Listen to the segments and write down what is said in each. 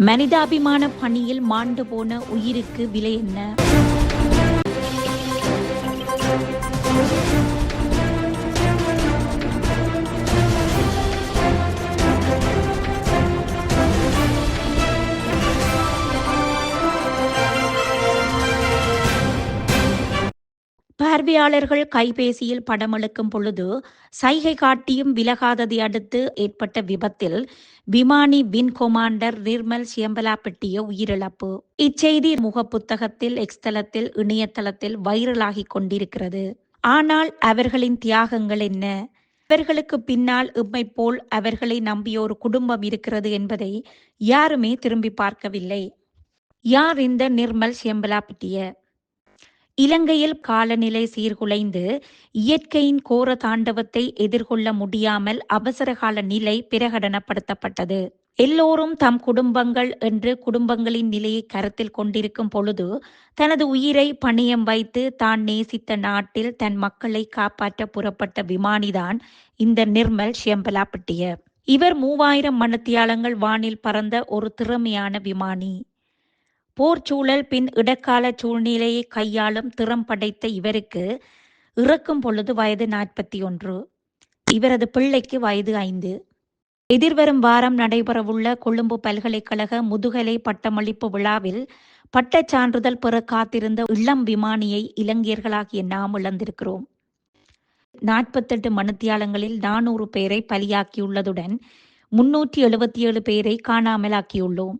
மனிதாபிமான பணியில் மாண்டு போன உயிருக்கு விலை என்ன? பார்வையாளர்கள் கைபேசியில் படமெடுக்கும் பொழுது சைகை காட்டியும் விலகாததை அடுத்து ஏற்பட்ட விபத்தில் விமானி வின் கொமாண்டர் நிர்மல் சியம்பலாப்பட்டிய உயிரிழப்பு. இச்செய்தி முகப்புத்தகத்தில் எக்ஸ்தலத்தில் இணையதளத்தில் வைரலாகிக் கொண்டிருக்கிறது. ஆனால் அவர்களின் தியாகங்கள் என்ன? அவர்களுக்கு பின்னால் எம்மை போல் அவர்களை நம்பிய ஒரு குடும்பம் இருக்கிறது என்பதை யாருமே திரும்பி பார்க்கவில்லை. யார் இந்த நிர்மல் சியம்பலாப்பட்டிய இலங்கையில் காலநிலை சீர்குலைந்து இயற்கையின் கோர தாண்டவத்தை எதிர்கொள்ள முடியாமல் அவசரகால நிலை பிரகடனப்படுத்தப்பட்டது. எல்லோரும் தம் குடும்பங்கள் என்று குடும்பங்களின் நிலையை கருத்தில் கொண்டிருக்கும் பொழுது தனது உயிரை பணியம் வைத்து தான் நேசித்த நாட்டில் தன் மக்களை காப்பாற்ற புறப்பட்ட விமானிதான் இந்த நிர்மல் ஷியம்பலாப்பட்டிய இவர் மூவாயிரம் மணத்தியாலங்கள் வானில் பறந்த ஒரு திறமையான விமானி. போர் சூழல் பின் இடக்கால சூழ்நிலையை கையாளும் திறம் படைத்த இவருக்கு இறக்கும் பொழுது வயது நாற்பத்தி ஒன்று. இவரது பிள்ளைக்கு வயது ஐந்து. எதிர்வரும் வாரம் நடைபெறவுள்ள கொழும்பு பல்கலைக்கழக முதுகலை பட்டமளிப்பு விழாவில் பட்டச் சான்றிதழ் பெற காத்திருந்த இளம் விமானியை இலங்கையர்களாகிய நாம் இழந்திருக்கிறோம். நாற்பத்தெட்டு மணித்தியாலங்களில் நானூறு பேரை பலியாக்கியுள்ளதுடன் முன்னூற்றி எழுபத்தி ஏழு பேரை காணாமலாக்கியுள்ளோம்.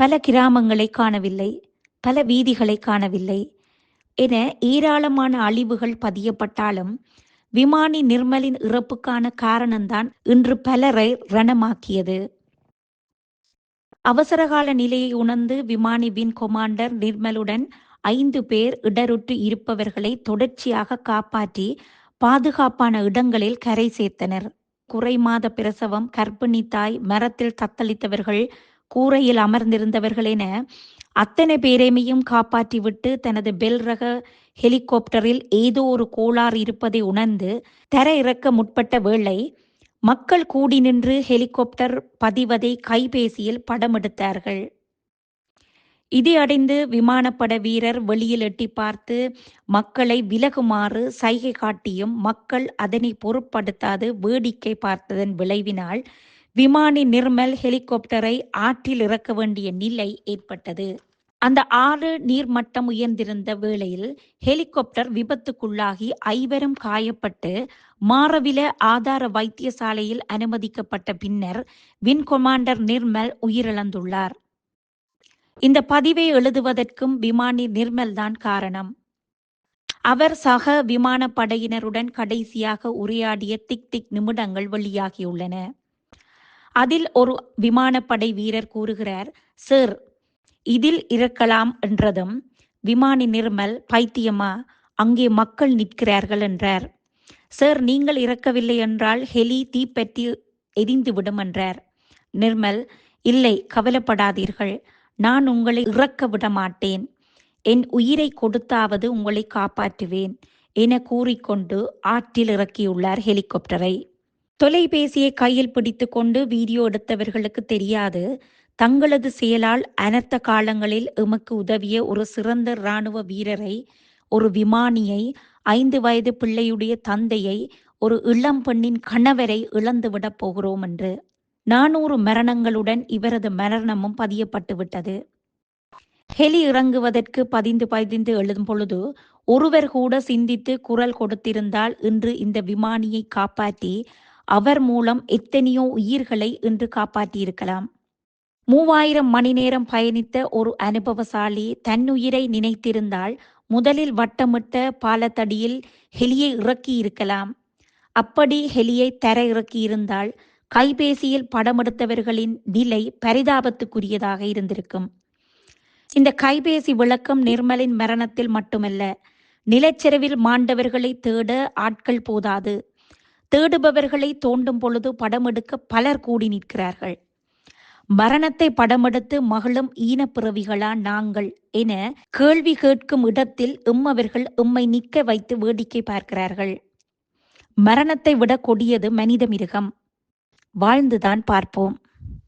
பல கிராமங்களை காணவில்லை பல வீதிகளை காணவில்லை என ஏராளமான அழிவுகள் பதியப்பட்டாலும் விமானி நிர்மலின் இறப்புக்கான காரணம்தான் இன்று பலரை ரணமாக்கியது. அவசரகால நிலையை உணர்ந்து விமானி வின் கொமாண்டர் நிர்மலுடன் ஐந்து பேர் இடருற்று இருப்பவர்களை தொடர்ச்சியாக காப்பாற்றி பாதுகாப்பான இடங்களில் கரை சேர்த்தனர். குறை மாத பிரசவம் கர்ப்பிணி தாய் மரத்தில் தத்தளித்தவர்கள் கூரையில் அமர்ந்திருந்தவர்கள் என அத்தனை பேரைமையும் காப்பாற்றிவிட்டு தனது பெல் ரக ஹெலிகாப்டரில் ஏதோ ஒரு கோளாறு இருப்பதை உணர்ந்து தர இறக்க முற்பட்ட வேளை மக்கள் கூடி நின்று ஹெலிகாப்டர் பதிவதை கைபேசியில் படமெடுத்தார்கள். இதை அடைந்து விமானப்பட வீரர் வெளியில் எட்டி பார்த்து மக்களை விலகுமாறு சைகை காட்டியும் மக்கள் அதனை பொருட்படுத்தாது வேடிக்கை பார்த்ததன் விளைவினால் விமானி நிர்மல் ஹெலிகாப்டரை ஆற்றில் இறக்க வேண்டிய நிலை ஏற்பட்டது. அந்த ஆறு நீர்மட்டம் உயர்ந்திருந்த வேளையில் ஹெலிகாப்டர் விபத்துக்குள்ளாகி ஐவரும் காயப்பட்டு மாரவில ஆதார வைத்தியசாலையில் அனுமதிக்கப்பட்ட பின்னர் வின் கொமாண்டர் நிர்மல் உயிரிழந்துள்ளார். இந்த பதிவை எழுதுவதற்கும் விமானி நிர்மல் தான் காரணம். அவர் சக விமானப்படையினருடன் கடைசியாக உரையாடிய திக் திக் நிமிடங்கள் வெளியாகியுள்ளன. அதில் ஒரு விமானப்படை வீரர் கூறுகிறார் சார் இதில் இருக்கலாம் என்றதும் விமானி நிர்மல் பைத்தியமா? அங்கே மக்கள் நிற்கிறார்கள் என்றார். சார் நீங்கள் இறக்கவில்லை என்றால் ஹெலி தீப்பற்றி எரிந்து விடும் என்றார். நிர்மல் இல்லை கவலைப்படாதீர்கள். நான் உங்களை இறக்க விட மாட்டேன். என் உயிரை கொடுத்தாவது உங்களை காப்பாற்றுவேன் என கூறிக்கொண்டு ஆற்றில் இறக்கியுள்ளார் ஹெலிகாப்டரை. தொலைபேசியை கையில் பிடித்துக்கொண்டு வீடியோ எடுத்தவர்களுக்கு தெரியாது. தங்களது செயலால் அனர்த்த காலங்களில் எமக்கு உதவிய ஒரு சிறந்த இராணுவ வீரரை ஒரு விமானியை ஐந்து வயது பிள்ளையுடைய தந்தையை ஒரு இளம் பெண்ணின் கணவரை இழந்துவிடப் போகிறோம் என்று நானூறு மரணங்களுடன் இவரது மரணமும் பதியப்பட்டுவிட்டது ஹெலி இறங்குவதற்கு பதிந்து பதிந்து எழுதும் பொழுது ஒருவர் கூட சிந்தித்து குரல் கொடுத்திருந்தால் இன்று இந்த விமானியை காப்பாற்றி அவர் மூலம் எத்தனையோ உயிர்களை இன்று காப்பாற்றியிருக்கலாம். மூவாயிரம் மணி நேரம் பயணித்த ஒரு அனுபவசாலி தன்னுயிரை நினைத்திருந்தால் முதலில் வட்டமிட்ட பாலத்தடியில் ஹெலியை இறக்கி இருக்கலாம் அப்படி ஹெலியை தர இறக்கியிருந்தால் கைபேசியில் படமெடுத்தவர்களின் நிலை பரிதாபத்துக்குரியதாக இருந்திருக்கும். இந்த கைபேசி விளக்கம் நிர்மலின் மரணத்தில் மட்டுமல்ல நிலச்சரிவில் மாண்டவர்களை தேட ஆட்கள் போதாது. தேடுபவர்களை தோண்டும் பொழுது படமெடுக்க பலர் கூடி நிற்கிறார்கள். மரணத்தை படமெடுத்து மகளும் ஈனப்பிறவிகளா நாங்கள் என கேள்வி கேட்கும் இடத்தில் எம்மவர்கள் எம்மை நிற்க வைத்து வேடிக்கை பார்க்கிறார்கள். மரணத்தை விட கொடியது மனித மிருகம் வாழ்ந்துதான் பார்ப்போம்.